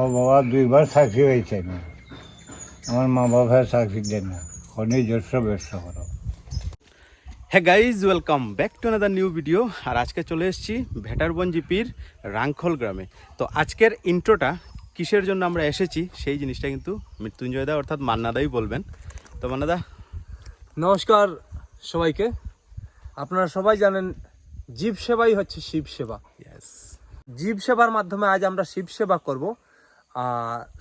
ও বাবা দুইবার চাকরি হয়েছে। না আমার মা বাবা চাকরি দেন না। খনি জস্য ব্যস্ত করো। হ্যাঁ guys welcome back to another new video আর আজকে চলে এসেছি ভেটারবন জিপির রাংখল গ্রামে। তো আজকের ইন্ট্রোটা কিসের জন্য আমরা এসেছি সেই জিনিসটা কিন্তু মৃত্যুঞ্জয় দা অর্থাৎ মান্নাদাই বলবেন। তো মান্নাদা নমস্কার সবাইকে। আপনারা সবাই জানেন জীব সেবাই হচ্ছে শিব সেবা। ইয়েস জীব সেবার মাধ্যমে আজ আমরা শিব সেবা করব।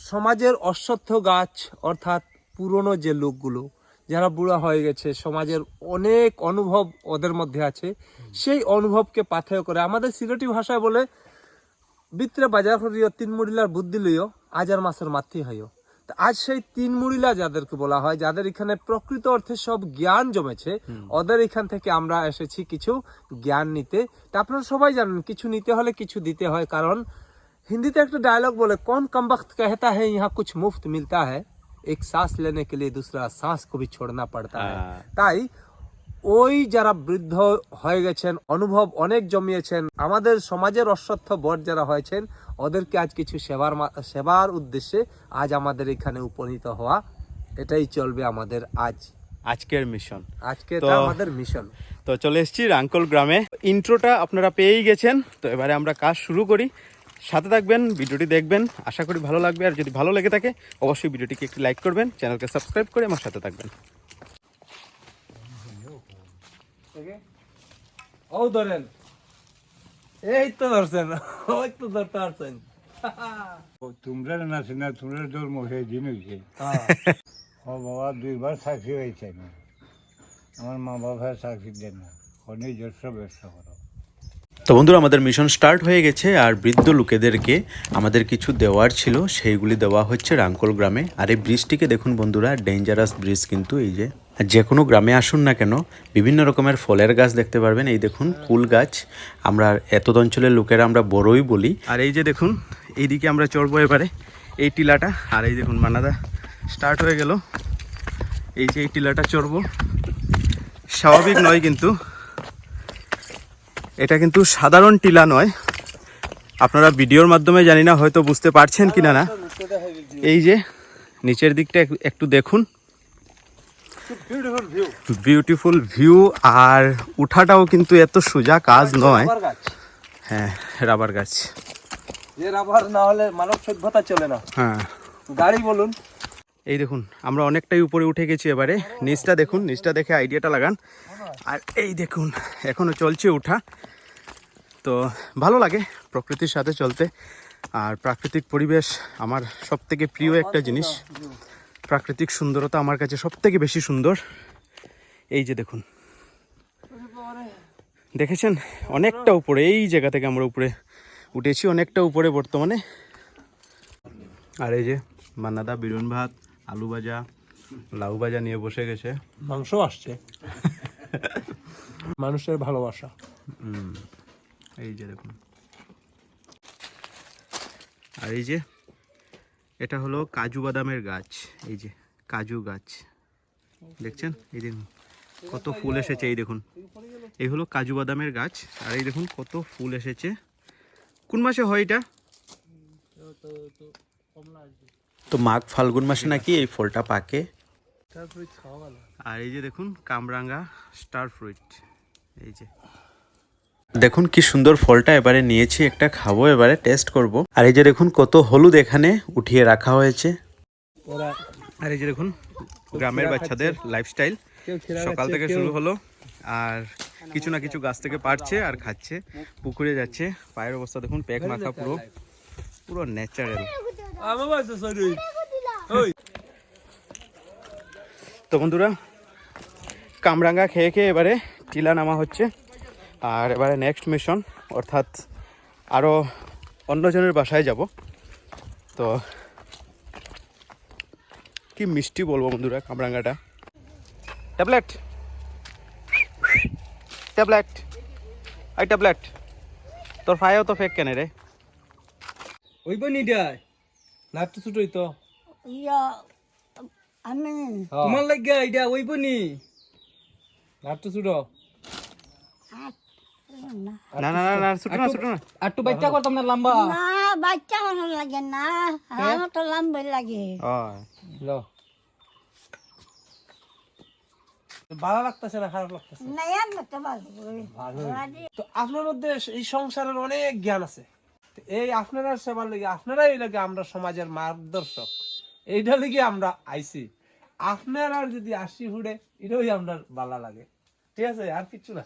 সমাজের অশ্বত্থ গাছ অর্থাৎ পুরনো যে লোকগুলো যারা বুড়া হয়ে গেছে সমাজের অনেক অনুভব ওদের মধ্যে আছে। সেই অনুভবকে পাথেয় করে আমাদের সিলেটি ভাষায় বলে বিত্রে বাজার করিও তিন মুড়িলার বুদ্ধি লইও আজার মাসের মাতৃ হইও। তা আজ সেই তিন মুড়িলা যাদেরকে বলা হয় যাদের এখানে প্রকৃত অর্থে সব জ্ঞান জমেছে ওদের এখান থেকে আমরা এসেছি কিছু জ্ঞান নিতে। তা আপনারা সবাই জানেন কিছু নিতে হলে কিছু দিতে হয় কারণ হিন্দিতে একটা ডায়লগ বলে কোন কম वक्त कहता है यहाँ कुछ मुफ्त मिलता है एक सांस लेने के लिए दूसरा सांस को भी छोड़ना पड़ता है হ্যাঁ। তাই ওই যারা বৃদ্ধ হয়ে গেছেন অনুভব অনেক জমিয়েছেন আমাদের সমাজের অশ্বত্থ বট যারা হয়েছেন ওদেরকে আজ কিছু সেবার মা- সেবার উদ্দেশ্যে আজ আমাদের এখানে উপনীত হওয়া এটাই চলবে আমাদের আজ আজকের মিশন আজকে তো- এটা আমাদের মিশন তো চলে এসেছি রাঙ্কল গ্রামে ইন্ট্রোটা আপনারা পেয়েই গেছেন তো এবারে আমরা কাজ শুরু করি সাথে থাকবেন ভিডিওটি দেখবেন। আশা করি ভালো লাগবে। আর যদি ভালো লেগে থাকে অবশ্যই ভিডিওটিকে একটু লাইক করবেন চ্যানেলকে সাবস্ক্রাইব করে আমার সাথে থাকবেন। ও ধরেন। এই তো ধরছেন। ওই তো ধরতে পারছেন। তোমরা না তোমরা দিন হয়েছে ও বাবা দুইবার চাকরি হয়েছে আমার মা বাবা চাকরি দেন না। খনি জস্য ব্যস্ত করো। তো বন্ধুরা, আমাদের মিশন স্টার্ট হয়ে গেছে আর বৃদ্ধ লোকেদেরকে আমাদের কিছু দেওয়ার ছিল। সেইগুলি দেওয়া হচ্ছে রাঙ্কল গ্রামে। আর এই ব্রিজটিকে দেখুন বন্ধুরা ডেঞ্জারাস ব্রিজ কিন্তু এই যে যে কোনো গ্রামে আসুন না কেন, বিভিন্ন রকমের ফলের গাছ দেখতে পারবেন। এই দেখুন, কুল গাছ। আমরা এত অঞ্চলের লোকেরা আমরা বড়ই বলি। আর এই যে দেখুন, এইদিকে আমরা চড়বো এবারে, এই টিলাটা। আর এই দেখুন, মানাদা স্টার্ট হয়ে গেল। এই যে এই টিলাটা চড়বো। স্বাভাবিক নয় কিন্তু। এটা কিন্তু সাধারণ টিলা নয়। আপনারা ভিডিওর মাধ্যমে জানি না হয়তো বুঝতে পারছেন কি না। এই যে নিচের দিকটা এক- একটু দেখুন। বিউটিফুল ভিউ আর উঠাটাও কিন্তু এত সোজা কাজ নয়। হ্যাঁ রাবার গাছ। রাবার না হলে মানব সভ্যতা চলে না। হ্যাঁ। গাড়ি বলুন এই দেখুন, আমরা অনেকটাই উপরে উঠে গেছি এবারে। নিচটা দেখুন, নিচটা দেখে আইডিয়াটা লাগান। আর এই দেখুন, এখনও চলছে উঠা। তো ভালো লাগে প্রকৃতির সাথে চলতে। আর প্রাকৃতিক পরিবেশ আমার সব থেকে প্রিয় একটা জিনিস। প্রাকৃতিক সুন্দরতা আমার কাছে সব থেকে বেশি সুন্দর। এই যে দেখুন। দেখেছেন? অনেকটা উপরে, এই জায়গা থেকে আমরা উপরে উঠেছি, অনেকটা উপরে বর্তমানে। আর এই যে মান্নাদা বিরুন ভাত। আলু ভাজা লাউ ভাজা নিয়ে বসে গেছে। মাংস আসছে। মানুষের ভালোবাসা। হুম, এই যে দেখুন। আর এই যে এটা হলো কাজু বাদামের গাছ এই যে কাজু গাছ। দেখছেন? এই দেখুন কত ফুল এসেছে এই দেখুন। এই হলো কাজু বাদামের গাছ আর এই দেখুন কত ফুল এসেছে। কোন মাসে হয় এটা? তো মাঘ ফাল্গুন মাসে নাকি এই ফলটা পাকে। আর এই যে দেখুন কামরাঙ্গা স্টার ফ্রুইট এই যে। দেখুন কি সুন্দর ফলটা এবারে নিয়েছি একটা খাব এবারে টেস্ট করব। আর এই যে দেখুন কত হলুদ এখানে উঠিয়ে রাখা হয়েছে। আর এই যে দেখুন গ্রামের বাচ্চাদের লাইফস্টাইল সকাল থেকে শুরু হলো আর কিছু না কিছু গাছ থেকে পারছে আর খাচ্ছে পুকুরে যাচ্ছে পায়ের অবস্থা দেখুন প্যাক মাখা পুরো। পুরো ন্যাচারাল তো বন্ধুরা, কামরাঙ্গা খেয়ে খেয়ে এবারে টিলা নামা হচ্ছে। আর এবারে নেক্সট মিশন অর্থাৎ আরও অন্যজনের বাসায় যাব। তো কি মিষ্টি বলব বন্ধুরা কামরাঙ্গাটা। ট্যাবলেট। ট্যাবলেট। আই ট্যাবলেট। তোর ফায়াও তো ফেক কেন রে। ওই বনি নাক তো ছুটোই তো। ইয়া আমি তোমার লাগিয়া এটা তো ছুটো। হাত না না না না না ছোটো না ছোটো না। বাচ্চা করতাম না লম্বা। না বাচ্চা কোনো লাগে না। আমার তো লম্বাই লাগে। লো। ভালো লাগতেছে না খারাপ লাগতেছে? না ভালো। তো আপনার মধ্যে এই সংসারের অনেক জ্ঞান আছে। এই আপনারা সেবার লেগে আপনারাই লাগে আমরা সমাজের মার্গদর্শক এইটা লেগে আমরা আইছি আপনারা যদি আসি হুড়ে এটাই আমরা ভালো লাগে ঠিক আছে আর কিছু না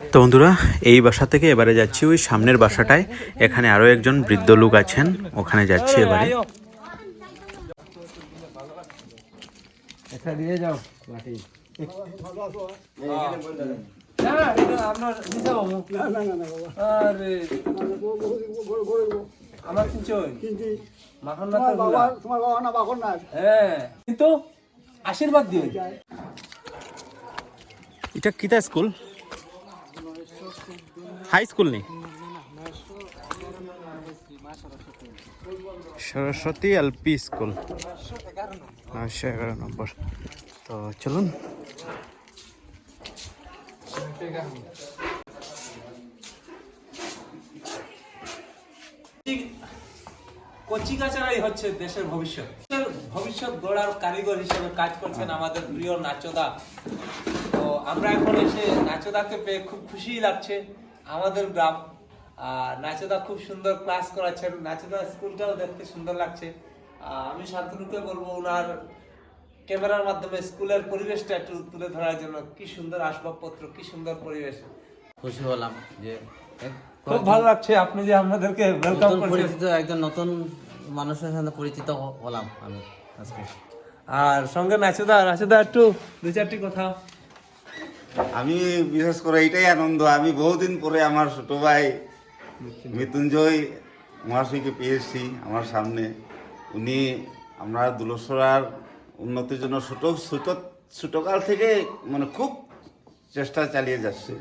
তো বন্ধুরা এই বাসা থেকে এবারে যাচ্ছি ওই সামনের বাসাটায় এখানে আরও একজন বৃদ্ধ লোক আছেন ওখানে যাচ্ছি এবারে। এটা দিয়ে যাও না? মাখন হ্যাঁ, কিন্তু আশীর্বাদ দিও। এটা কিতা স্কুল? হাই স্কুল নেই সরস্বতী এলপি স্কুল। নয়শো এগারো নম্বর। তো চলুন। কচি কাচারাই হচ্ছে দেশের ভবিষ্যৎ। ভবিষ্যৎ গড়ার কারিগর হিসেবে কাজ করছেন আমাদের প্রিয় নাচদা। তো আমরা এখন এসে নাচদাকে পেয়ে খুব খুশি লাগছে। আমাদের গ্রাম নাচদা খুব সুন্দর ক্লাস করাচ্ছেন। নাচদা স্কুলটাও দেখতে সুন্দর লাগছে। আমি শান্তনুকে বলব, ওনার ক্যামেরার মাধ্যমে স্কুলের পরিবেশটা একটু তুলে ধরার জন্য কি সুন্দর আসবাবপত্র কি সুন্দর পরিবেশ। খুশি হলাম যে খুব ভালো লাগছে আপনি যে আমাদেরকে ওয়েলকাম পরিচিত একজন নতুন মানুষের সাথে পরিচিত হলাম আমি আজকে। আর সঙ্গে নাচুদা নাচদা একটু দু চারটি কথা। আমি বিশেষ করে এটাই আনন্দ আমি বহুদিন পরে আমার ছোট ভাই মৃত্যুঞ্জয় মহাশয়কে পেয়েছি আমার সামনে। উনি আমরা দুলসরার উন্নতির জন্য ছোট ছোট ছোটকাল থেকে মানে খুব চেষ্টা চালিয়ে যাচ্ছে।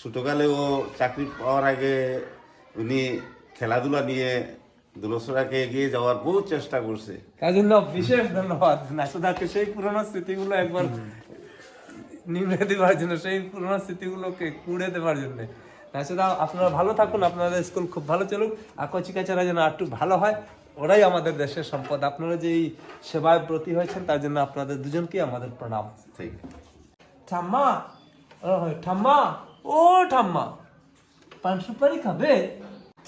ছোটকালে ও চাকরি পাওয়ার আগে উনি খেলাধুলা নিয়ে দুলসরাকে এগিয়ে যাওয়ার বহু চেষ্টা করছে। জন্য বিশেষ ধন্যবাদ। নাচদাকে সেই পুরোনো স্মৃতিগুলো একবার নিমড়ে দেওয়ার জন্য সেই পুরোনো স্মৃতিগুলোকে কুড়ে দেওয়ার জন্য। নাচদা আপনারা ভালো থাকুন আপনাদের স্কুল খুব ভালো চলুক। আর কচি কাচারা যেন একটু ভালো হয়। ওরাই আমাদের দেশের সম্পদ। আপনারা যে সেবায় ব্রতী হয়েছেন তার জন্য আপনাদের দুজনকেই আমাদের প্রণাম। ঠিক। ঠাম্মা! ও, ঠাম্মা! ও ঠাম্মা! পান সুপারি খাবে?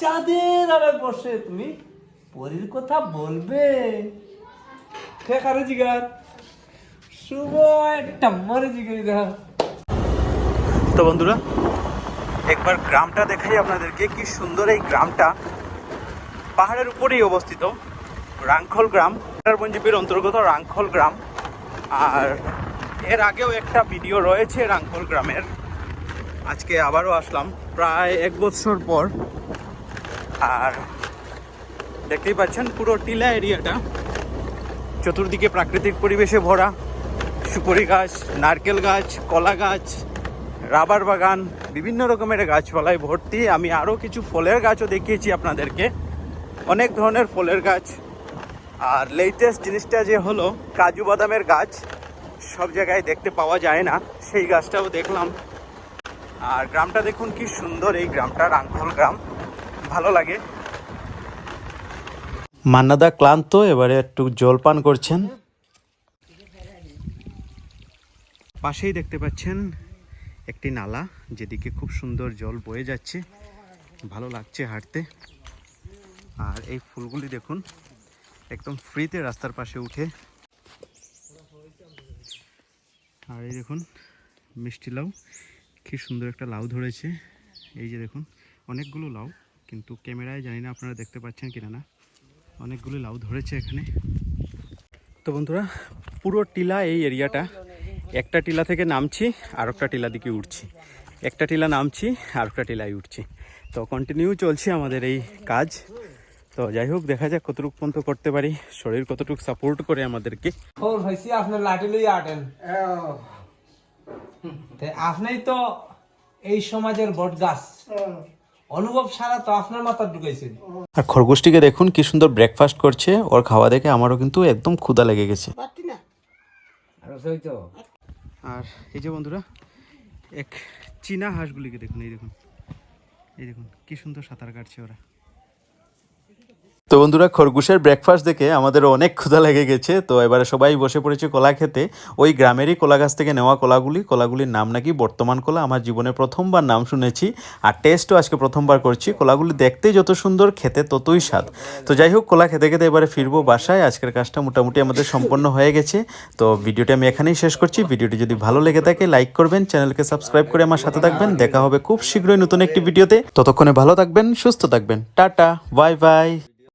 চাঁদের আড়ে বসে তুমি পরীর কথা বলবে। কে কারে জিগার। শুভ ঠাম্মারে জিগাই দেখা। তো বন্ধুরা একবার গ্রামটা দেখাই আপনাদেরকে কি সুন্দর এই গ্রামটা। পাহাড়ের উপরেই অবস্থিত রাংখল গ্রাম। বঞ্জিপির অন্তর্গত রাংখল গ্রাম। আর এর আগেও একটা ভিডিও রয়েছে রাংখল গ্রামের। আজকে আবারও আসলাম প্রায় এক বছর পর। আর দেখতেই পাচ্ছেন পুরো টিলা এরিয়াটা। চতুর্দিকে প্রাকৃতিক পরিবেশে ভরা। সুপারি গাছ, নারকেল গাছ, কলা গাছ, রাবার বাগান, বিভিন্ন রকমের গাছপালায় ভর্তি। আমি আরও কিছু ফলের গাছও দেখিয়েছি আপনাদেরকে। অনেক ধরনের ফলের গাছ। আর লেটেস্ট জিনিসটা যে হলো কাজু বাদামের গাছ সব জায়গায় দেখতে পাওয়া যায় না। সেই গাছটাও দেখলাম। আর গ্রামটা দেখুন কি সুন্দর এই গ্রামটা রাংখল গ্রাম। ভালো লাগে। মান্নাদা ক্লান্ত এবারে একটু জল পান করছেন। পাশেই দেখতে পাচ্ছেন একটি নালা যেদিকে খুব সুন্দর জল বয়ে যাচ্ছে। ভালো লাগছে হাঁটতে। আর এই ফুলগুলি দেখুন, একদম ফ্রিতে রাস্তার পাশে উঠে। আর এই দেখুন, মিষ্টি লাউ, কি সুন্দর একটা লাউ ধরেছে। এই যে দেখুন, অনেকগুলো লাউ, কিন্তু ক্যামেরায় জানি না আপনারা দেখতে পাচ্ছেন কিনা না। অনেকগুলো লাউ ধরেছে এখানে। তো বন্ধুরা, পুরো টিলা এই এরিয়াটা, একটা টিলা থেকে নামছি, আর একটা টিলা দিকে উঠছি। একটা টিলা নামছি, আর একটা টিলায় উঠছি। তো কন্টিনিউ চলছে আমাদের এই কাজ। তো যাই হোক দেখা যাক কতটুকু পর্যন্ত করতে পারি। শরীর কতটুকু সাপোর্ট করে আমাদেরকে। খবর হয়েছি আপনার লাঠি লই আটেন তে আপনিই তো এই সমাজের বট গাছ। অনুভব সারা তো আপনার মাথা ঢুকাইছেন। আর খরগোশটিকে দেখুন কি সুন্দর ব্রেকফাস্ট করছে। ওর খাওয়া দেখে আমারও কিন্তু একদম ক্ষুধা লেগে গেছে। আর এই যে বন্ধুরা এক চীনা হাঁসগুলিকে দেখুন এই দেখুন এই দেখুন কি সুন্দর সাঁতার কাটছে ওরা। তো বন্ধুরা, খরগোশের ব্রেকফাস্ট দেখে আমাদের অনেক ক্ষুধা লেগে গেছে। তো এবারে সবাই বসে পড়েছে কলা খেতে। ওই গ্রামেরই কলা গাছ থেকে নেওয়া কলাগুলি। কলাগুলির নাম নাকি বর্তমান কলা। আমার জীবনে প্রথমবার নাম শুনেছি আর টেস্টও আজকে প্রথমবার করছি। কলাগুলি দেখতেই যত সুন্দর, খেতে ততই স্বাদ। তো যাই হোক, কলা খেতে খেতে এবারে ফিরবো বাসায়। আজকের কাজটা মোটামুটি আমাদের সম্পন্ন হয়ে গেছে। তো ভিডিওটি আমি এখানেই শেষ করছি। ভিডিওটি যদি ভালো লেগে থাকে লাইক করবেন, চ্যানেলকে সাবস্ক্রাইব করে আমার সাথে থাকবেন। দেখা হবে খুব শীঘ্রই নতুন একটি ভিডিওতে। ততক্ষণে ভালো থাকবেন, সুস্থ থাকবেন। Tata bye bye